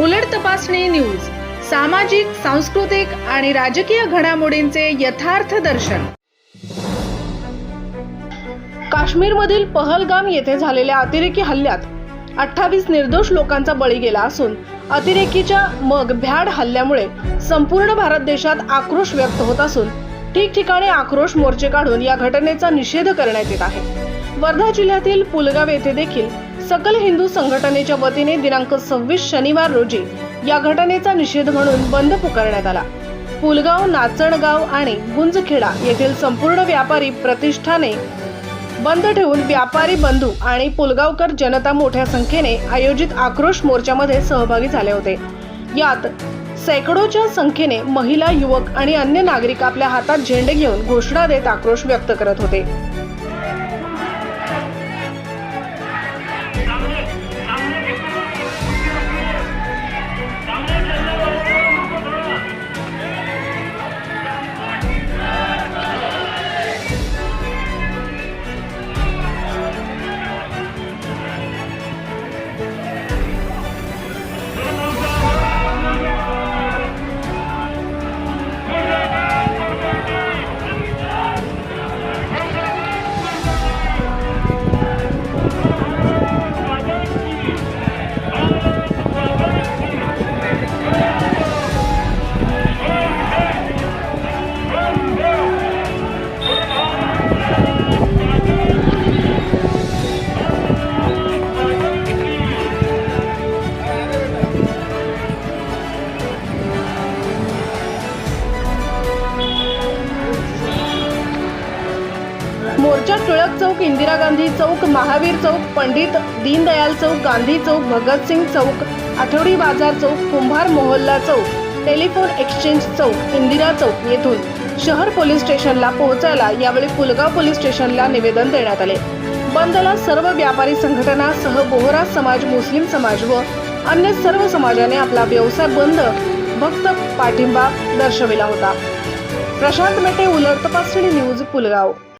उलट तपासणी न्यूज सामाजिक सांस्कृतिक आणि राजकीय घडामोडींचे यथार्थ दर्शन. काश्मीरमधील पहलगाम येथे झालेल्या अतिरेकी हल्ल्यात अठ्ठावीस निर्दोष लोकांचा बळी गेला असून अतिरेकीच्या मग भ्याड हल्ल्यामुळे संपूर्ण भारत देशात आक्रोश व्यक्त होत असून ठिकठिकाणी आक्रोश मोर्चे काढून या घटनेचा निषेध करण्यात येत आहे. वर्धा जिल्ह्यातील पुलगाव येथे देखील सकल हिंदू संघटनेच्या वतीने दिनांक सव्वीस शनिवार रोजी या घटनेचा निषेध म्हणून बंद पुकारण्यात आला. पुलगाव नाचणगाव आणि गुंजखेडा येथील संपूर्ण व्यापारी प्रतिष्ठाने बंद ठेवून व्यापारी बंधू आणि पुलगावकर जनता मोठ्या संख्येने आयोजित आक्रोश मोर्चामध्ये सहभागी झाले होते. यात सैकडोच्या संख्येने महिला युवक आणि अन्य नागरिक आपल्या हातात झेंडे घेऊन घोषणा देत आक्रोश व्यक्त करत होते. मोर्चा टिळक चौक इंदिरा गांधी चौक महावीर चौक पंडित दीनदयाल चौक गांधी चौक भगतसिंग चौक आठवडी बाजार चौक कुंभार मोहल्ला चौक टेलिफोन एक्सचेंज चौक इंदिरा चौक येथून शहर पोलीस स्टेशनला पोहोचायला यावेळी पुलगाव पोलीस स्टेशनला निवेदन देण्यात आले. बंदला सर्व व्यापारी संघटना सह बोहरा समाज मुस्लिम समाज व अन्य सर्व समाजाने आपला व्यवसाय बंद भक्त पाठिंबा दर्शविला होता. प्रशांत मेटे उलट तपासणी न्यूज पुलगाव.